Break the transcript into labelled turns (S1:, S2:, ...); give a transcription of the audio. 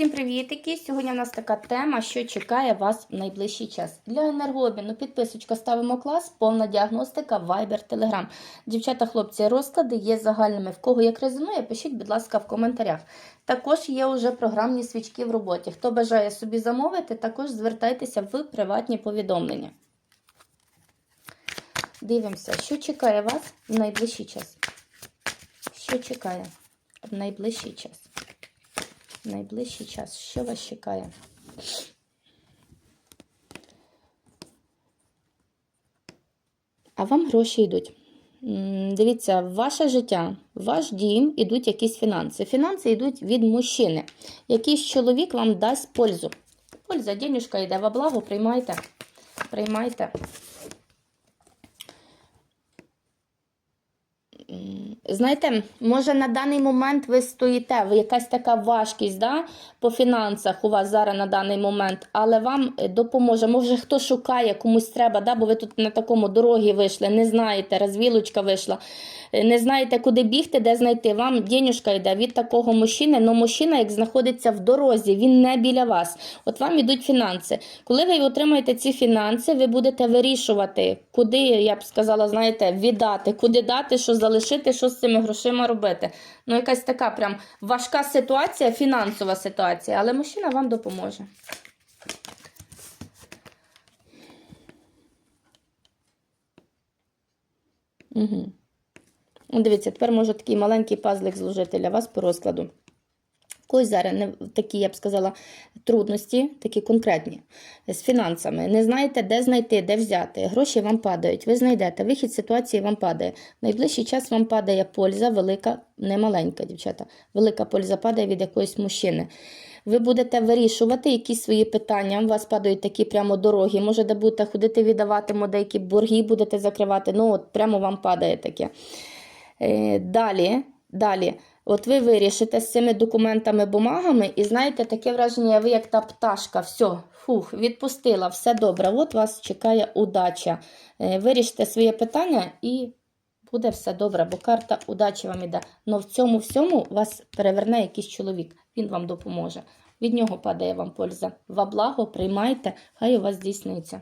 S1: Всім привітики! Сьогодні у нас така тема, що чекає вас в найближчий час. Для енергообміну підписочка ставимо клас, повна діагностика, Viber, Telegram. Дівчата, хлопці, розклади є загальними. В кого як резонує, пишіть, будь ласка, в коментарях. Також є вже програмні свічки в роботі. Хто бажає собі замовити, також звертайтеся в приватні повідомлення. Дивимося, що чекає вас в найближчий час. Що чекає в найближчий час? Найближчий час. Що вас чекає? А вам гроші йдуть. Дивіться, в ваше життя, в ваш дім йдуть якісь фінанси. Фінанси йдуть від мужчини. Якийсь чоловік вам дасть пользу. Польза, денюжка йде во благо, приймайте. Приймайте. Знаєте, може на даний момент ви стоїте, ви якась така важкість да, по фінансах у вас зараз на даний момент, але вам е, допоможе. Може, хто шукає, комусь треба, да, бо ви тут на такому дорогі вийшли, не знаєте, розвілочка вийшла, е, не знаєте, куди бігти, де знайти. Вам денюжка йде від такого мужчини, але мужчина, як знаходиться в дорозі, він не біля вас. От вам йдуть фінанси. Коли ви отримаєте ці фінанси, ви будете вирішувати, куди, я б сказала, знаєте, віддати, куди дати, що залишити, що цими грошима робити. Ну, якась така прям важка ситуація, фінансова ситуація, але мужчина вам допоможе. Угу. Дивіться, тепер можу такий маленький пазлик зложити для вас по розкладу. Когось зараз не такі, я б сказала, трудності, такі конкретні з фінансами. Не знаєте, де знайти, де взяти. Гроші вам падають. Ви знайдете. Вихід ситуації вам падає. Найближчий час вам падає польза, велика, не маленька, дівчата. Велика польза падає від якоїсь мужчини. Ви будете вирішувати якісь свої питання. У вас падають такі прямо дороги. Може, де будете ходити віддавати, деякі борги будете закривати. Ну, от прямо вам падає таке. Е, Далі, далі. От ви вирішите з цими документами, бумагами, і знаєте, таке враження, ви як та пташка, все, фух, відпустила, все добре. От вас чекає удача. Е, Вирішите своє питання і буде все добре, бо карта удачі вам іде. Но в цьому всьому вас переверне якийсь чоловік, він вам допоможе. Від нього падає вам польза. Во благо приймайте, хай у вас здійсниться.